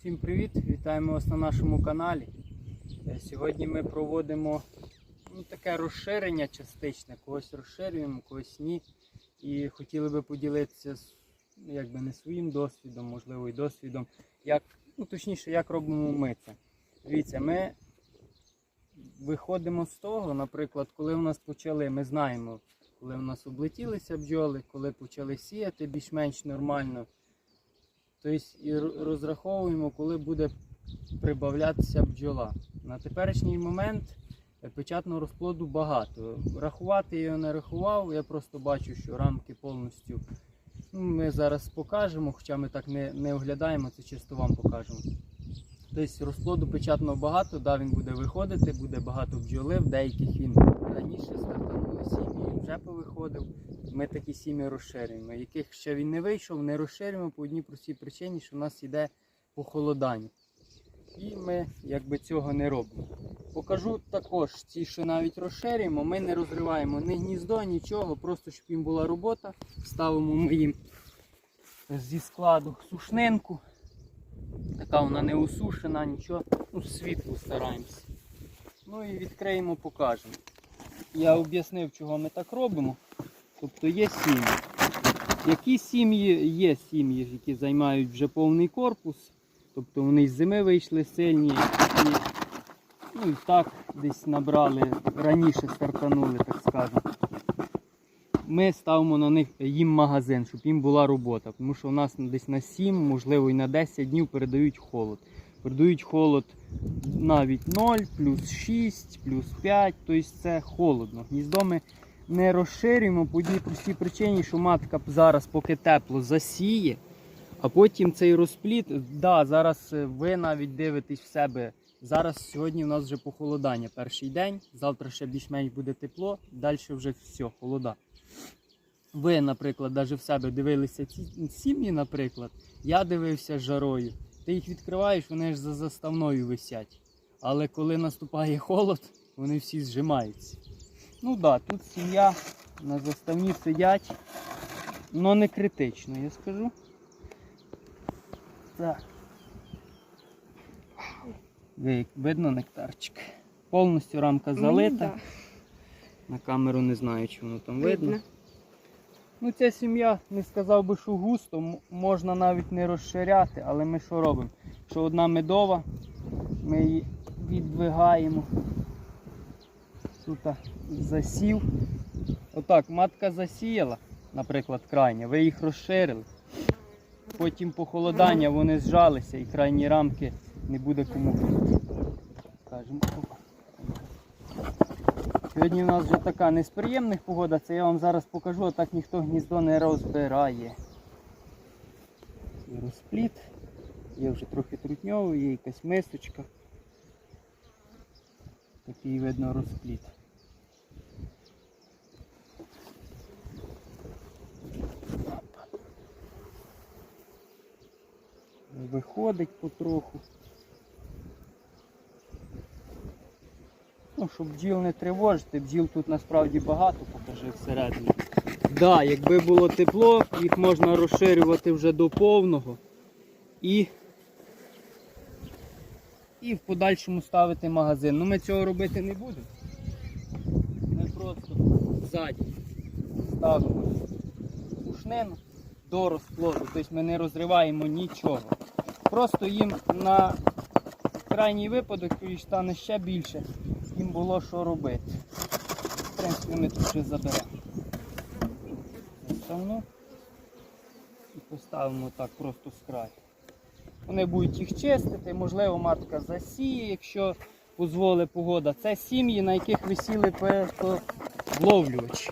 Всім привіт! Вітаємо вас на нашому каналі. Е, Сьогодні ми проводимо ну, таке розширення частичне, когось розширюємо, когось ні. І хотіли би поділитися ну, якби не своїм досвідом, можливо, і досвідом, як, ну, точніше, як робимо ми це. Дивіться, ми виходимо з того, наприклад, коли у нас почали, ми знаємо, коли у нас облетілися бджоли, коли почали сіяти більш-менш нормально. Тобто розраховуємо, коли буде прибавлятися бджола. На теперішній момент е, печатного розплоду багато. Рахувати я його не рахував, я просто бачу, що рамки повністю. Ну, ми зараз покажемо, хоча ми так не, не оглядаємо, це чисто вам покажемо. Тобто розплоду печатного багато, да, він буде виходити, буде багато бджоли, в деяких він раніше стартанули сім'ї, вже повиходив. Ми такі сім'ї розширюємо. Яких ще він не вийшов, не розширюємо по одній простій причині, що в нас йде похолодання. І ми якби цього не робимо. Покажу також ті, що навіть розширюємо, ми не розриваємо ні гніздо, нічого, просто щоб їм була робота. Ставимо ми їм зі складу сушнинку. Така вона не усушена, нічого. Ну, світло стараємося. Ну і відкриємо, покажемо. Я об'яснив, чого ми так робимо. Тобто є сім'ї. Які сім'ї є сім'ї, які займають вже повний корпус. Тобто вони з зими вийшли сильні і, ну, і так десь набрали, раніше стартанули, так скажемо. Ми ставимо на них їм магазин, щоб їм була робота. Тому що у нас десь на 7, можливо і на 10 днів передають холод. Передають холод навіть 0, плюс 6, плюс 5, тобто це холодно. Гніздо ми не розширюємо по одній простій причині, що матка зараз, поки тепло, засіє, а потім цей розпліт, да, зараз е, ви навіть дивитесь в себе. Зараз сьогодні у нас вже похолодання перший день, завтра ще більш-менш буде тепло, далі вже все, холода. Ви, наприклад, навіть в себе дивилися сім'ї, наприклад, я дивився жарою. Ти їх відкриваєш, вони ж за заставною висять. Але коли наступає холод, вони всі зжимаються. Ну так, да, тут сім'я на заставні сидять, але не критично, я скажу. Так. Ви- Видно нектарчик. Повністю рамка залита. Ну, На камеру не знаю, чи воно там да, видно. Ну, ця сім'я не сказав би, що густо, можна навіть не розширяти, але ми що робимо? Що одна медова, ми її віддвигаємо. Тут засів. Отак, матка засіяла, наприклад, крайня, ви їх розширили. Потім похолодання вони зжалися і крайні рамки не буде кому. Сьогодні у нас вже така не погода, це я вам зараз покажу, а так ніхто гніздо не розбирає. Розпліт. Є вже трохи трутньовий, є якась мисочка. Такий видно розпліт. Виходить потроху. Ну, щоб бджіл не тривожити, бджіл тут насправді багато, покажи всередині. Так, да, якби було тепло, їх можна розширювати вже до повного і, і в подальшому ставити магазин. Ну ми цього робити не будемо. Ми просто ззаді ставимо пушнину до розплоду, тобто ми не розриваємо нічого. Просто їм на крайній випадок, коли стане ще більше, було що робити. В принципі, ми тут вже заберемо. Заставну і поставимо так просто з краю. Вони будуть їх чистити, можливо, матка засіє, якщо дозволить погода. Це сім'ї, на яких висіли ловлювачі.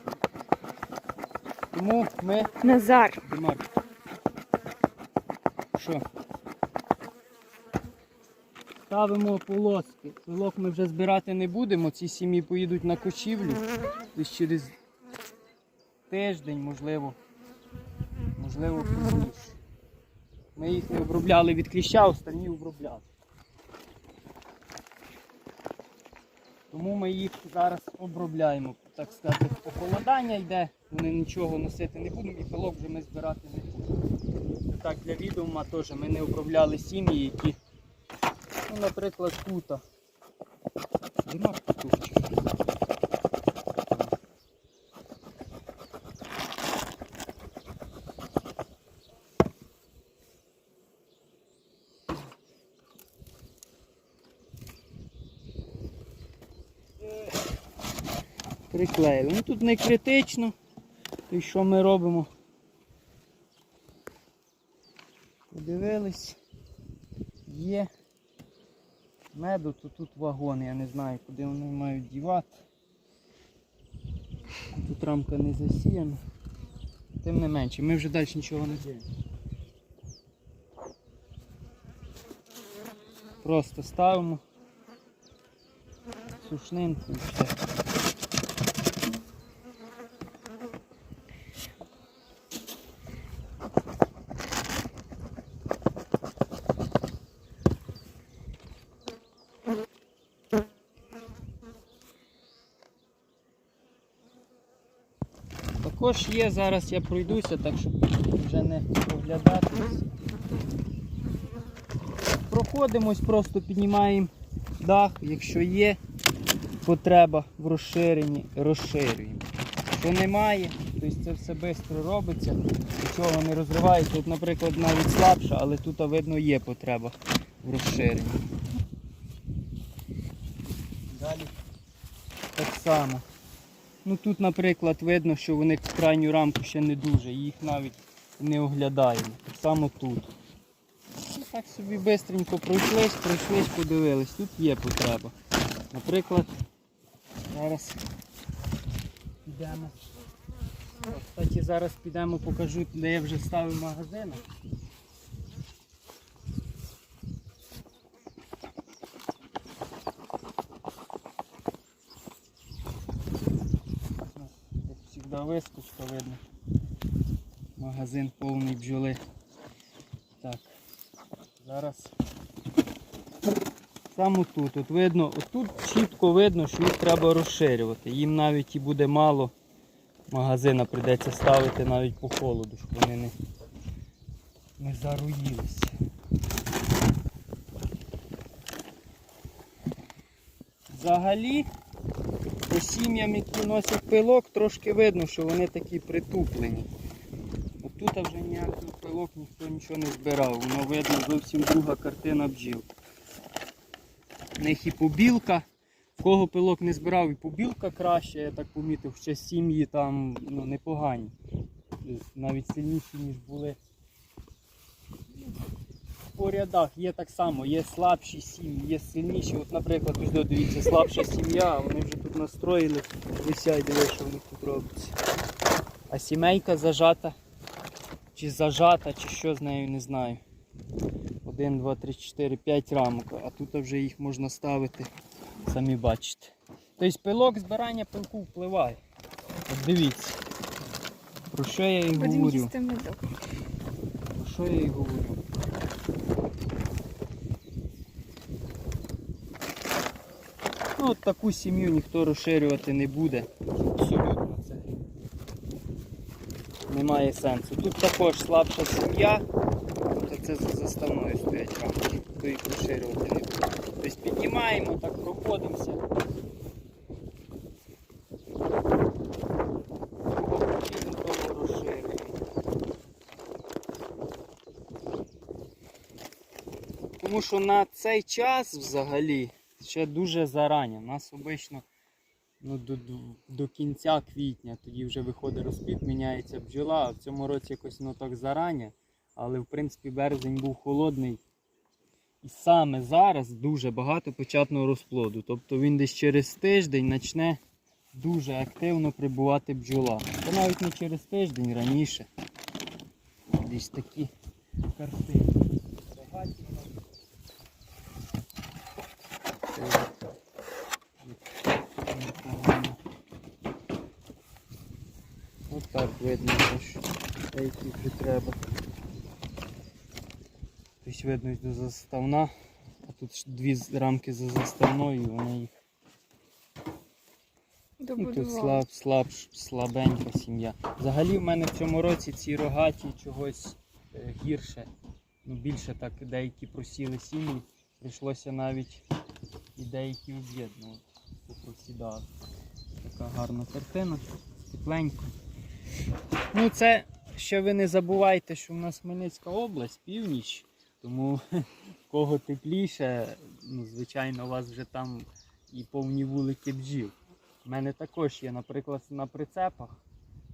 Тому ми Назар, Що? Ставимо полоски. Пилок ми вже збирати не будемо. Ці сім'ї поїдуть на кочівлю. Десь через тиждень, можливо. Можливо, пізніше. Ми їх не обробляли від кліща, останні обробляли. Тому ми їх зараз обробляємо. Так сказати, похолодання йде, вони нічого носити не будемо і пилок вже ми збирати не будемо. так для відома теж ми не обробляли сім'ї, які, ну, наприклад, тут. Нема птушки. Приклеїли. Ну тут не критично. То що ми робимо? Подивились. Є. Меду, то тут вагон, я не знаю, куди вони мають дівати. Тут рамка не засіяна. Тим не менше, ми вже далі нічого не діємо. Просто ставимо сушнинку і все. Також є, зараз я пройдуся, так щоб вже не оглядатись. Проходимось, просто піднімаємо дах, якщо є потреба в розширенні, розширюємо. Якщо немає, то це все швидко робиться, нічого не розривається. Тут, наприклад, навіть слабше, але тут видно є потреба в розширенні. Далі так само. Ну тут, наприклад, видно, що вони крайню рамку ще не дуже, їх навіть не оглядаємо. Так само тут. І так собі швидко пройшлись, пройшлись, подивились. Тут є потреба. Наприклад, зараз підемо. О, Кстати, зараз підемо покажу, де я вже ставив магазин. Як вискочка видно. Магазин повний бджоли. Так, зараз саме тут. От видно, отут чітко видно, що їх треба розширювати. Їм навіть і буде мало магазина прийдеться ставити навіть по холоду, щоб вони не, не заруїлися. Взагалі, по сім'ям, які носять пилок, трошки видно, що вони такі притуплені. Тут вже ніякий пилок ніхто нічого не збирав. Воно видно зовсім друга картина бджіл. В них і побілка. Кого пилок не збирав, і побілка краще, я так помітив, ще сім'ї там ну, непогані. Навіть сильніші, ніж були. По рядах є так само, є слабші сім'ї, є сильніші. От, наприклад, ось дивіться, слабша сім'я, вони вже тут настроїли, висять, дивись, що в них тут робиться. А сімейка зажата, чи зажата, чи що з нею, не знаю. 1, 2, 3, 4, 5 рамок, а тут вже їх можна ставити, самі бачите. Тобто пилок, збирання пилку впливає. От дивіться. Про що я і говорю? Про що я і говорю? Ну, от таку сім'ю ніхто розширювати не буде. Абсолютно це. Немає сенсу. Тут також слабша сім'я, тобто це за заставною стоять рамки, ніхто їх розширювати не буде. Тобто піднімаємо, так проходимося. Тому що на цей час взагалі ще дуже зарані. У нас обично ну, до, до, кінця квітня, тоді вже виходить розплід, міняється бджола, а в цьому році якось ну так зарані. Але в принципі березень був холодний. І саме зараз дуже багато початного розплоду. Тобто він десь через тиждень почне дуже активно прибувати бджола. Та навіть не через тиждень раніше. Десь такі картини. Багаті. Ось так видно, що деякі вже треба. Тобто видно йде заставна, а тут дві рамки за заставною, і вони їх ну, тут слаб, слаб, слабенька сім'я. Взагалі в мене в цьому році ці рогаті чогось е, гірше. Ну, більше так деякі просіли сім'ї. Прийшлося навіть і деякі об'єднувати. Попросідали. Така гарна картина, тепленько. Ну, це ще ви не забувайте, що в нас Хмельницька область, північ, тому кого тепліше, ну, звичайно, у вас вже там і повні вулики бджіл. У мене також є, наприклад, на прицепах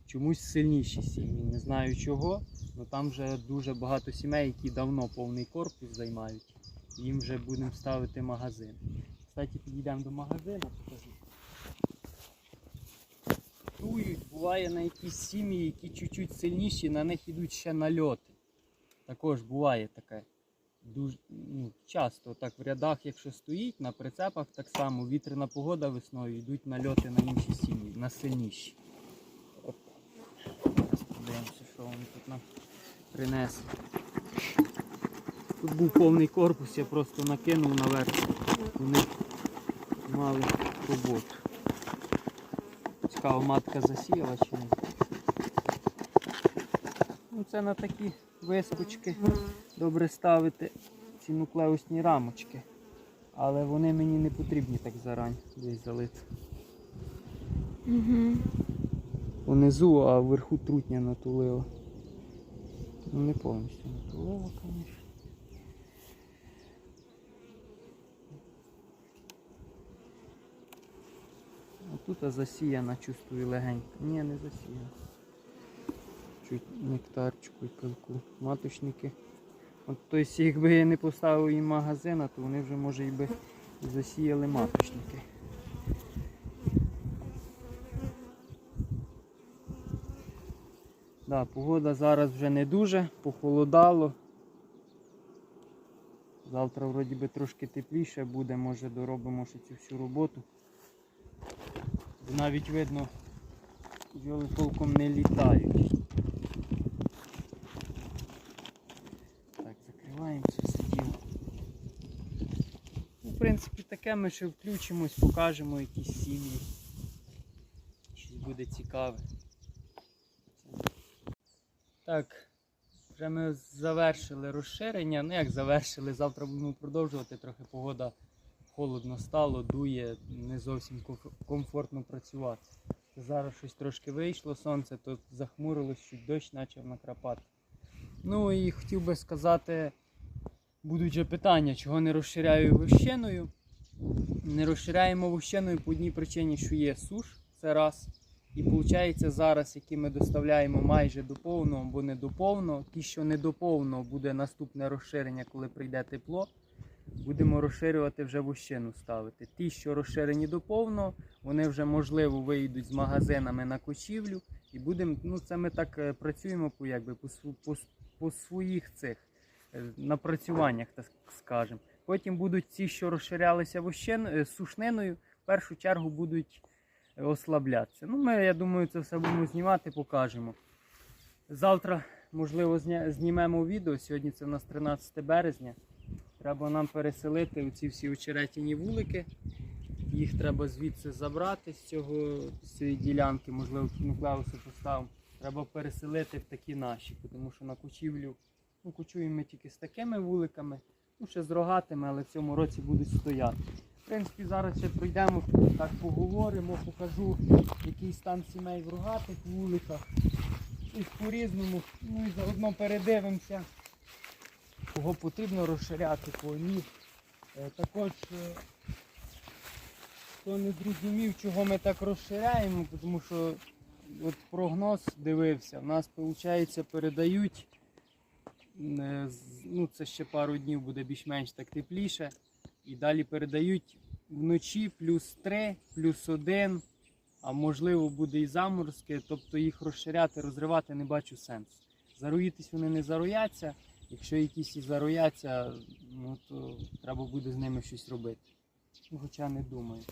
чомусь сильніші сім'ї. Не знаю чого, але там вже дуже багато сімей, які давно повний корпус займають. Їм вже будемо ставити магазин. Кстати, підійдемо до магазину, покажу. Тують, буває на якісь сім'ї, які чуть-чуть сильніші, на них йдуть ще нальоти. Також буває таке. Дуже, ну, часто так в рядах, якщо стоїть, на прицепах так само вітряна погода весною, йдуть нальоти на інші сім'ї, на сильніші. Подивимося, що вони тут нам принесли. Тут був повний корпус, я просто накинув наверх. Вони мали роботу. Цікаво, матка засіяла чи ні. Ну, це на такі вискочки добре ставити ці нуклеусні рамочки. Але вони мені не потрібні так зарань десь залити. Угу. Унизу, а вверху трутня натулила. Ну не повністю натулила, звісно. Тут засіяна, чувствую легенько. Ні, не засіяна. Чуть нектарчику і пилку. Маточники. От тобто, якби я не поставив їм магазина, то вони вже може і би засіяли маточники. Да, погода зараз вже не дуже, похолодало. Завтра вроді би трошки тепліше буде, може доробимо ще цю всю роботу. Навіть видно, бджоли толком не літають. Так, закриваємо це все діло. Ну, в принципі, таке ми ще включимось, покажемо якісь сім'ї. Щось буде цікаве. Так, вже ми завершили розширення. Ну як завершили, завтра будемо продовжувати. Трохи погода холодно стало, дує, не зовсім комфортно працювати. Зараз щось трошки вийшло сонце, то захмурилось, чуть дощ почав накрапати. Ну і хотів би сказати, будуть же питання, чого не розширяю вощеною. Не розширяємо вощеною по одній причині, що є суш, це раз. І виходить, зараз, які ми доставляємо майже до повного або не до повного, ті, що не до повного, буде наступне розширення, коли прийде тепло. Будемо розширювати вже вощину ставити. Ті, що розширені до повного, вони вже можливо вийдуть з магазинами на кочівлю. І будемо, ну це ми так е, працюємо по, якби, по, по, по своїх цих е, напрацюваннях, так скажемо. Потім будуть ті, що розширялися вощин, е, сушниною, в першу чергу будуть ослаблятися. Ну, ми, я думаю, це все будемо знімати, покажемо. Завтра, можливо, знімемо відео. Сьогодні це у нас 13 березня. Треба нам переселити оці всі очеретяні вулики. Їх треба звідси забрати з, цього, з цієї ділянки, можливо, нуклеуси поставимо. Треба переселити в такі наші, тому що на кучівлю ну, кучуємо тільки з такими вуликами, ну ще з рогатими, але в цьому році будуть стояти. В принципі, зараз ще пройдемо, так поговоримо, покажу, який стан сімей в рогатих вуликах. Їх по-різному. Ну і заодно передивимося, кого потрібно розширяти, кого ні. Е, Також, е, хто не зрозумів, чого ми так розширяємо, тому що от прогноз дивився, у нас, виходить, передають, е, ну це ще пару днів буде більш-менш так тепліше. І далі передають вночі плюс 3, плюс 1, а можливо буде і заморозки, тобто їх розширяти, розривати не бачу сенсу. Зароїтись вони не зарояться. Якщо якісь і зарояться, ну то треба буде з ними щось робити. Ну, Хоча не думаю.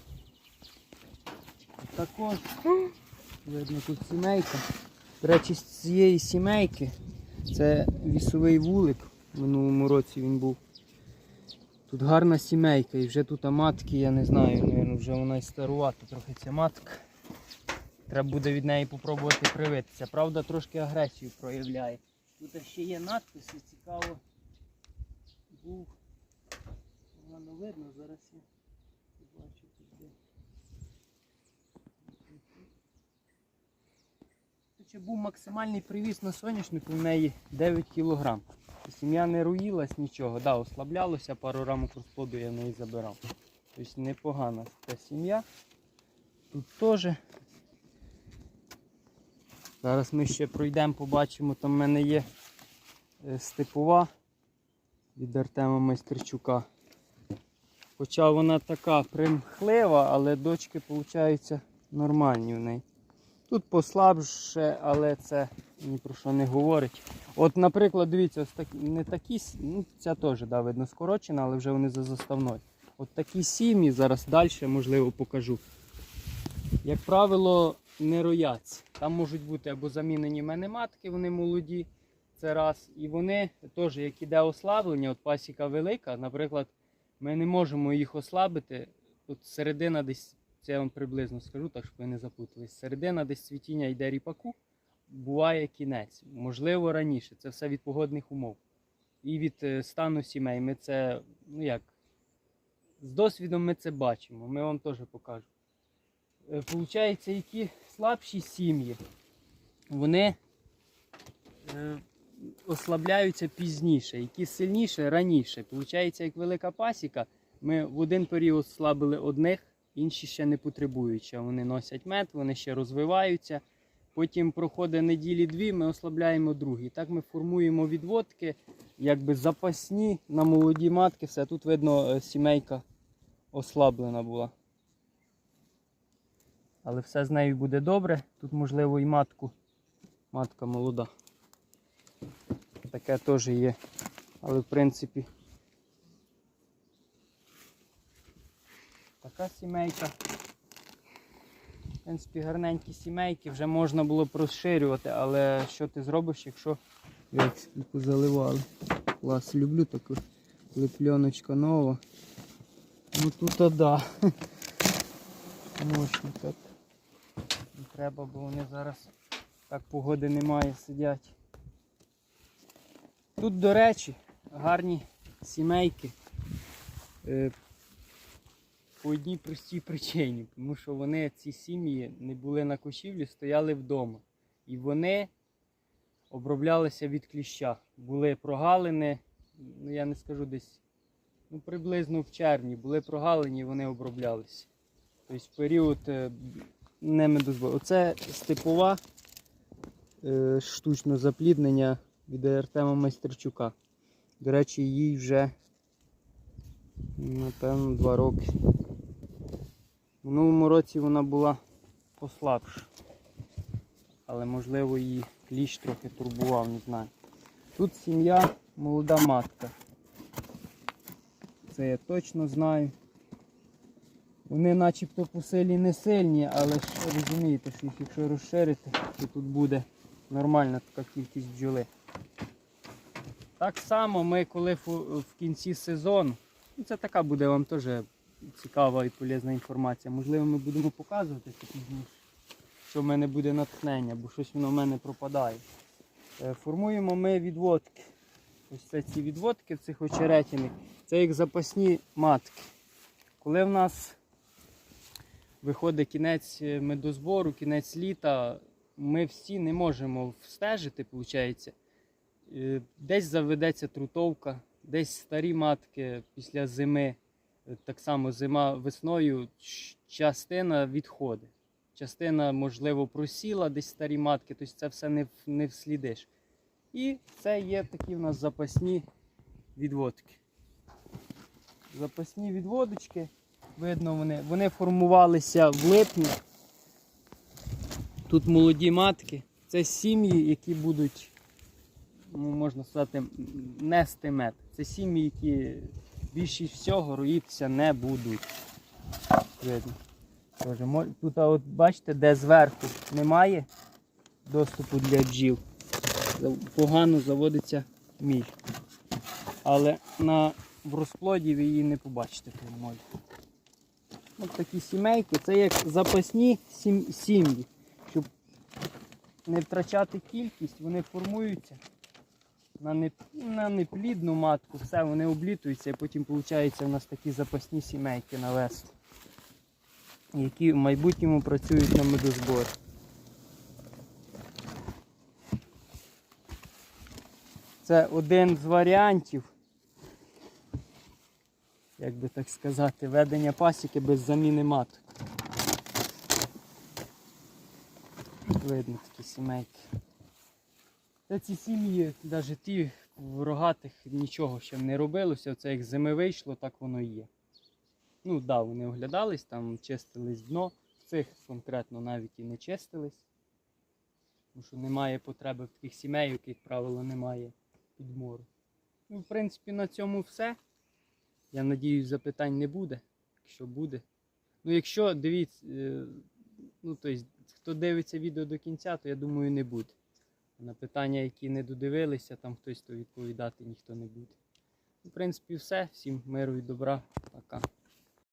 Також видно тут сімейка. До речі, з цієї сімейки це вісовий вулик. В минулому році він був. Тут гарна сімейка і вже тут матки, я не знаю, мабуть, вже вона і старувата трохи ця матка. Треба буде від неї попробувати привитися. Правда, трошки агресію проявляє. Тут ще є надписи, цікаво. Був. Погано видно, зараз я побачу тут де. Тут був максимальний привіз на соняшнику в неї 9 кг. Сім'я не руїлась нічого, да, ослаблялося, пару рамок розплоду я в неї забирав. Тобто непогана та сім'я. Тут теж. Зараз ми ще пройдемо, побачимо, там в мене є е, степова від Артема Майстерчука. Хоча вона така примхлива, але дочки, виходить, нормальні в неї. Тут послабше, але це ні про що не говорить. От, наприклад, дивіться, ось такі, не такі, ну ця теж да, видно скорочена, але вже вони за заставною. От такі сім'ї, зараз далі, можливо, покажу. Як правило, не рояться. Там можуть бути або замінені мене матки, вони молоді, це раз. І вони теж, як іде ослаблення, от пасіка велика, наприклад, ми не можемо їх ослабити. От середина десь, це я вам приблизно скажу, так щоб ви не запутались. Середина десь цвітіння йде ріпаку, буває кінець. Можливо, раніше. Це все від погодних умов. І від е, стану сімей. Ми це, ну як, з досвідом ми це бачимо. Ми вам теж покажемо. Е, Получається, які слабші сім'ї, вони е, ослабляються пізніше, які сильніше раніше. Получається, як велика пасіка, ми в один період слабили одних, інші ще не потребують. ще Вони носять мед, вони ще розвиваються. Потім проходить неділі-дві, ми ослабляємо другі. Так ми формуємо відводки, якби запасні на молоді матки. Все тут видно, е, сімейка ослаблена була. Але все з нею буде добре. Тут, можливо, і матку. Матка молода. Таке теж є. Але в принципі. Така сімейка. В принципі, гарненькі сімейки вже можна було б розширювати, але що ти зробиш, якщо як скільки заливали. Клас, люблю таку, коли пленочка нова. Ну тут а да. Мощно так. Треба, бо вони зараз так погоди немає, сидять. Тут, до речі, гарні сімейки. Е, по одній простій причині, тому що вони, ці сім'ї, не були на кошівлі, стояли вдома. І вони оброблялися від кліща. Були прогалини, ну я не скажу десь, ну приблизно в червні були прогалини і вони оброблялися. Тобто період не медозбору. Оце степова е, штучне запліднення від Артема Майстерчука. До речі, їй вже напевно два роки. В минулому році вона була послабша. Але можливо її кліщ трохи турбував, не знаю. Тут сім'я молода матка. Це я точно знаю. Вони начебто по силі не сильні, але ж розумієте, що їх якщо розширити, то тут буде нормальна така кількість бджоли. Так само ми, коли в кінці сезону, ну це така буде вам теж цікава і полезна інформація. Можливо, ми будемо показувати що в мене буде натхнення, бо щось воно в мене пропадає. Е, Формуємо ми відводки. Ось це ці відводки в цих очеретяних. Це як запасні матки. Коли в нас виходить кінець е, медозбору, кінець літа, ми всі не можемо встежити, виходить. Е, Десь заведеться трутовка, десь старі матки після зими, е, так само зима весною, частина відходить. Частина, можливо, просіла десь старі матки, тобто це все не, не вслідиш. І це є такі в нас запасні відводки. Запасні відводочки. Видно, вони, вони формувалися в липні. Тут молоді матки. Це сім'ї, які будуть, ну, можна сказати, нести мед. Це сім'ї, які більшість всього роїтися не будуть. Видно. Тут, а от бачите, де зверху немає доступу для бджіл. Погано заводиться міль. Але на, в розплоді ви її не побачите тої молі. Ось такі сімейки. Це як запасні сім'ї. Щоб не втрачати кількість, вони формуються на, не, на неплідну матку, все, вони облітуються, і потім виходить у нас такі запасні сімейки на весну, які в майбутньому працюють на медозбор. Це один з варіантів, як би так сказати, ведення пасіки без заміни маток. Видно такі сімейки. Та ці сім'ї, навіть ті в рогатих нічого ще не робилося. Це як зими вийшло, так воно і є. Ну так, да, вони оглядались, там чистились дно. В цих конкретно навіть і не чистились. Тому що немає потреби в таких сімей, як правило, немає підмору. Ну, в принципі, на цьому все. Я надіюсь, запитань не буде. Якщо буде. Ну, якщо дивіться, е, ну, тобто, хто дивиться відео до кінця, то я думаю, не буде. На питання, які не додивилися, там хтось то відповідати ніхто не буде. В принципі, все. Всім миру і добра.